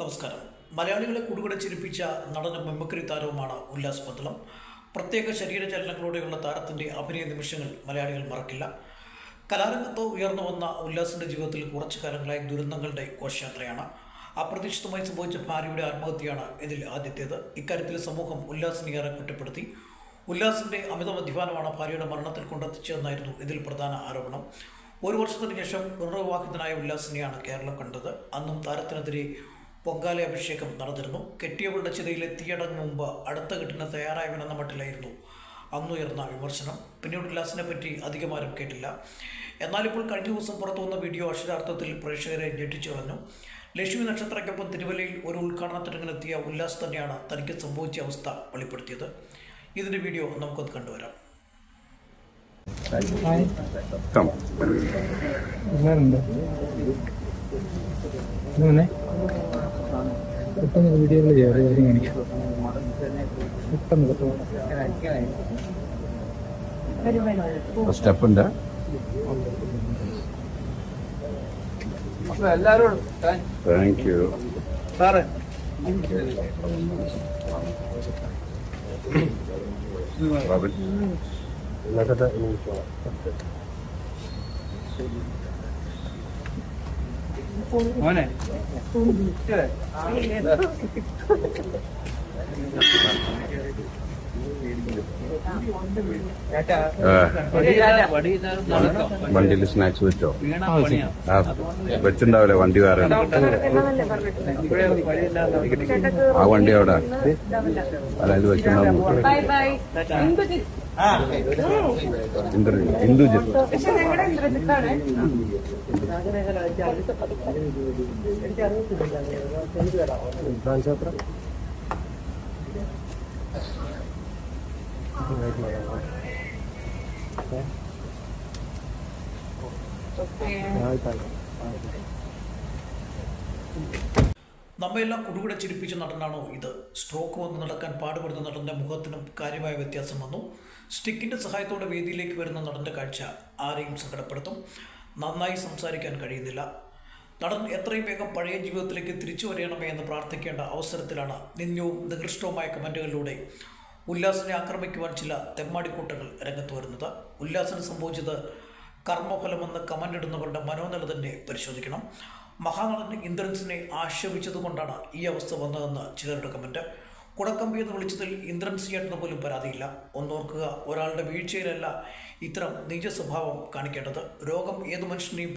നമസ്കാരം. മലയാളികളെ കുടുകട ചിരിപ്പിച്ച നടനും മിമിക്രി താരവുമാണ് ഉല്ലാസ് പന്തളം. പ്രത്യേക ശരീരചലനങ്ങളോടെയുള്ള താരത്തിന്റെ അഭിനയ നിമിഷങ്ങൾ മലയാളികൾ മറക്കില്ല. കലാരംഗത്ത് ഉയർന്നു വന്ന ഉല്ലാസിന്റെ ജീവിതത്തിൽ കുറച്ചു കാലങ്ങളായി ദുരന്തങ്ങളുടെ ഘോഷയാത്രയാണ്. അപ്രതീക്ഷിതമായി സംഭവിച്ച ഭാര്യയുടെ ആത്മഹത്യയാണ് ഇതിൽ ആദ്യത്തേത്. ഇക്കാര്യത്തിൽ സമൂഹം ഉല്ലാസിനെ ഏറെ കുറ്റപ്പെടുത്തി. ഉല്ലാസിന്റെ അമിത മദ്യപാനമാണ് ഭാര്യയുടെ മരണത്തിൽ കൊണ്ടെത്തിച്ചതെന്നായിരുന്നു ഇതിൽ പ്രധാന ആരോപണം. ഒരു വർഷത്തിന് ശേഷം പുനർവിവാഹിതനായ ഉല്ലാസിനെയാണ് കേരളം കണ്ടത്. അന്നും താരത്തിനെതിരെ പൊങ്കാല അഭിഷേകം നടന്നിരുന്നു. കെട്ടിയവളുടെ ചിതയിലെ തീയടങ്ങ് മുമ്പ് അടുത്ത കെട്ടിന് തയ്യാറായവനെന്ന മട്ടിലായിരുന്നു അന്നുയർന്ന വിമർശനം. പിന്നീട് ഉല്ലാസിനെ പറ്റി അധികമാരും കേട്ടില്ല. എന്നാലിപ്പോൾ കഴിഞ്ഞ ദിവസം പുറത്തു വന്ന വീഡിയോ അക്ഷരാർത്ഥത്തിൽ പ്രേക്ഷകരെ ഞെട്ടിച്ചു കളഞ്ഞു. ലക്ഷ്മി നക്ഷത്രയ്ക്കൊപ്പം തിരുവല്ലയിൽ ഒരു ഉദ്ഘാടനത്തിനെത്തിയ ഉല്ലാസ് തന്നെയാണ് തനിക്ക് സംഭവിച്ച അവസ്ഥ വെളിപ്പെടുത്തിയത്. ഇതിന്റെ വീഡിയോ നമുക്കത് കണ്ടുവരാം. ഇങ്ങനെ പെട്ടെന്ന് വീഡിയോയിൽ ചെയ്യാം കാണിക്കാം പെട്ടെന്ന് പെട്ടെന്ന് സ്റ്റെപ്പ് ഉണ്ട് താങ്ക് യു സാറേ റോബിൻ മോനെ. വണ്ടിയിൽ സ്നാക്സ് വെച്ചോ? വെച്ചിണ്ടാവില്ലേ വണ്ടി വേറെ. ആ വണ്ടി അവിടെ. അതായത് bye bye Indujith Indu Indujith Okay. Okay. നമ്മയെല്ലാം കുടുകൂടെ ചിരിപ്പിച്ച നടനാണോ ഇത് സ്ട്രോക്ക് വന്ന് നടക്കാൻ പാടുപെടുന്ന നടന്റെ മുഖത്തിനും കാര്യമായ വ്യത്യാസം വന്നു സ്റ്റിക്കിന്റെ സഹായത്തോടെ വേദിയിലേക്ക് വരുന്ന നടന്റെ കാഴ്ച ആരെയും സങ്കടപ്പെടുത്തും നന്നായി സംസാരിക്കാൻ കഴിയുന്നില്ല നടൻ എത്രയും വേഗം പഴയ ജീവിതത്തിലേക്ക് തിരിച്ചു വരയണമേ എന്ന് പ്രാർത്ഥിക്കേണ്ട അവസരത്തിലാണ് നിന്ദ്യവും നികൃഷ്ടവുമായ കമന്റുകളിലൂടെ ഉല്ലാസിനെ ആക്രമിക്കുവാൻ ചില തെമ്മാടിക്കൂട്ടങ്ങൾ രംഗത്ത് വരുന്നത്. ഉല്ലാസിന് സംഭവിച്ചത് കർമ്മഫലമെന്ന് കമന്റ് ഇടുന്നവരുടെ മനോനില തന്നെ പരിശോധിക്കണം. മഹാനടൻ ഇന്ദ്രൻസിനെ ആക്ഷേപിച്ചതുകൊണ്ടാണ് ഈ അവസ്ഥ വന്നതെന്ന് ചിലരുടെ കമന്റ് കുടക്കമ്പി എന്ന് വിളിച്ചതിൽ ഇന്ദ്രൻസ് ചേട്ടന് പോലും പരാതിയില്ല. ഒന്നോർക്കുക ഒരാളുടെ വീഴ്ചയിലല്ല ഇത്തരം നിജസ്വഭാവം കാണിക്കേണ്ടത്. രോഗം ഏത് മനുഷ്യനെയും